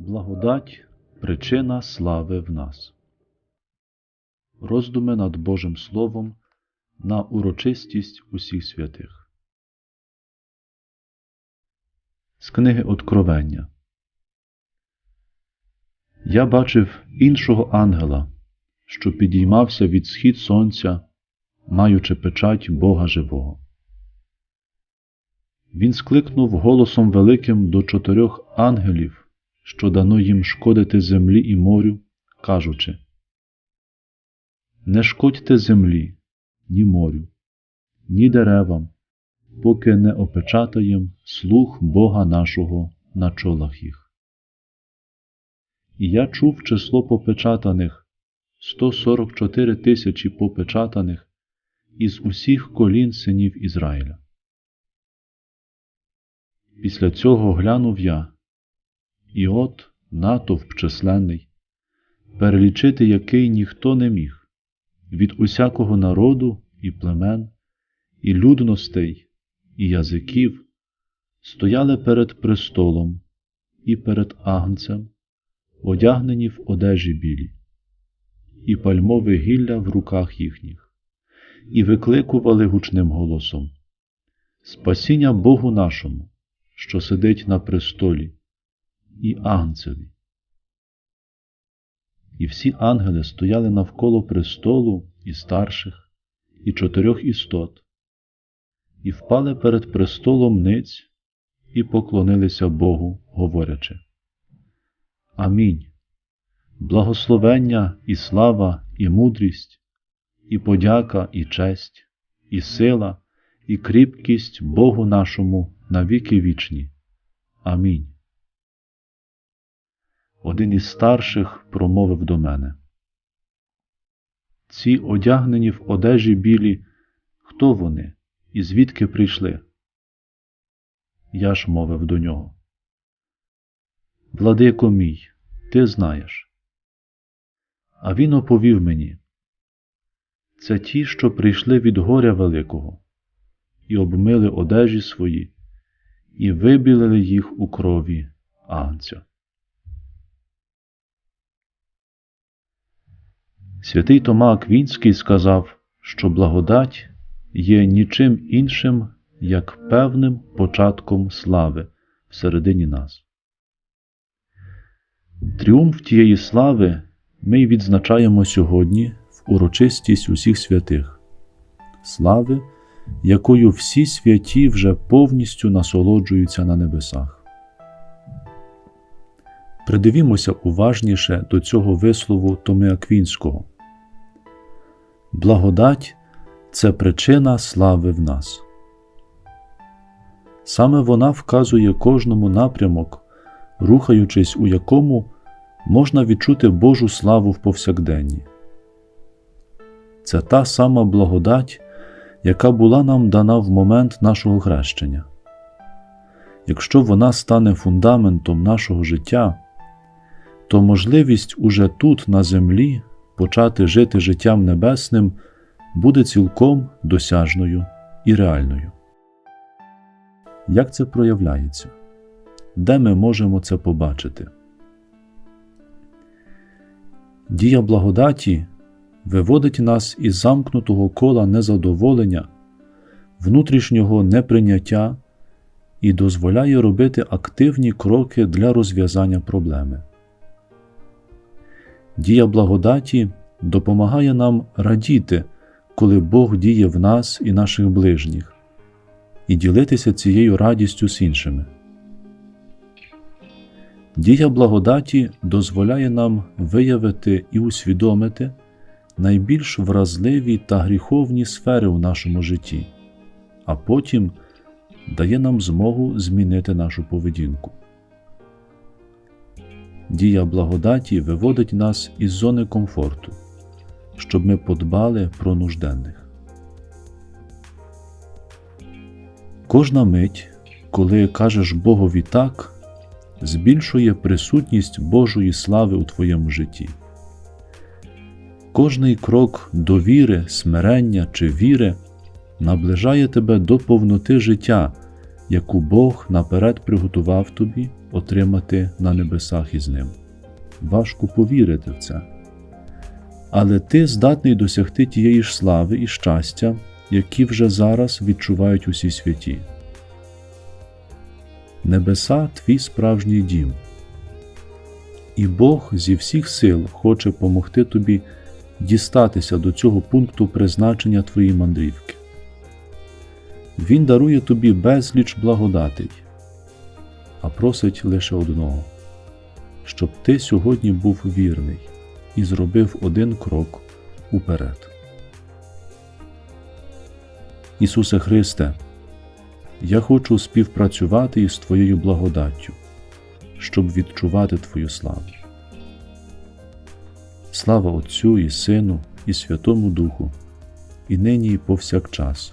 Благодать причина слави в нас. Роздуми над Божим Словом на урочистість усіх святих. З книги Откровення. Я бачив іншого ангела, що підіймався від схід сонця, маючи печать Бога живого. Він скликнув голосом великим до чотирьох ангелів, що дано їм шкодити землі і морю, кажучи Не шкодьте землі, ні морю, ні деревам, поки не опечатаєм слух Бога нашого на чолах їх. І я чув число попечатаних 144 тисячі попечатаних із усіх колін синів Ізраїля. Після цього глянув я, і от натовп численний, перелічити який ніхто не міг, від усякого народу і племен, і людностей, і язиків, стояли перед престолом і перед агнцем, одягнені в одежі білі, і пальмове гілля в руках їхніх, і викликували гучним голосом. Спасіння Богу нашому, що сидить на престолі, і агнцеві. І всі ангели стояли навколо престолу і старших, і чотирьох істот, і впали перед престолом ниць і поклонилися Богу, говорячи Амінь. Благословення і слава, і мудрість, і подяка, і честь, і сила, і кріпкість Богу нашому на віки вічні. Амінь. Один із старших промовив до мене. Ці одягнені в одежі білі, хто вони і звідки прийшли? Я ж мовив до нього. Владико мій, ти знаєш. А він оповів мені. Це ті, що прийшли від горя великого, і обмили одежі свої, і вибілили їх у крові агнця. Святий Тома Аквінський сказав, що благодать є нічим іншим, як певним початком слави всередині нас. Тріумф тієї слави ми відзначаємо сьогодні в урочистість усіх святих, слави, якою всі святі вже повністю насолоджуються на небесах. Придивімося уважніше до цього вислову Томи Аквінського. Благодать це причина слави в нас. Саме вона вказує кожному напрямок, рухаючись у якому можна відчути Божу славу в повсякденні. Це та сама благодать, яка була нам дана в момент нашого хрещення. Якщо вона стане фундаментом нашого життя, то можливість уже тут, на землі, почати жити життям небесним буде цілком досяжною і реальною. Як це проявляється? Де ми можемо це побачити? Дія благодаті виводить нас із замкнутого кола незадоволення, внутрішнього неприйняття і дозволяє робити активні кроки для розв'язання проблеми. Дія благодаті допомагає нам радіти, коли Бог діє в нас і наших ближніх, і ділитися цією радістю з іншими. Дія благодаті дозволяє нам виявити і усвідомити найбільш вразливі та гріховні сфери у нашому житті, а потім дає нам змогу змінити нашу поведінку. Дія благодаті виводить нас із зони комфорту, щоб ми подбали про нужденних. Кожна мить, коли кажеш Богові так, збільшує присутність Божої слави у твоєму житті. Кожний крок довіри, смирення чи віри наближає тебе до повноти життя, яку Бог наперед приготував тобі отримати на небесах із ним. Важко повірити в це. Але ти здатний досягти тієї ж слави і щастя, які вже зараз відчувають усі святі. Небеса твій справжній дім. І Бог зі всіх сил хоче помогти тобі дістатися до цього пункту призначення твоєї мандрівки. Він дарує тобі безліч благодатей, а просить лише одного, щоб ти сьогодні був вірний і зробив один крок уперед. Ісусе Христе, я хочу співпрацювати із Твоєю благодаттю, щоб відчувати Твою славу. Слава Отцю і Сину, і Святому Духу, і нині, і повсякчас,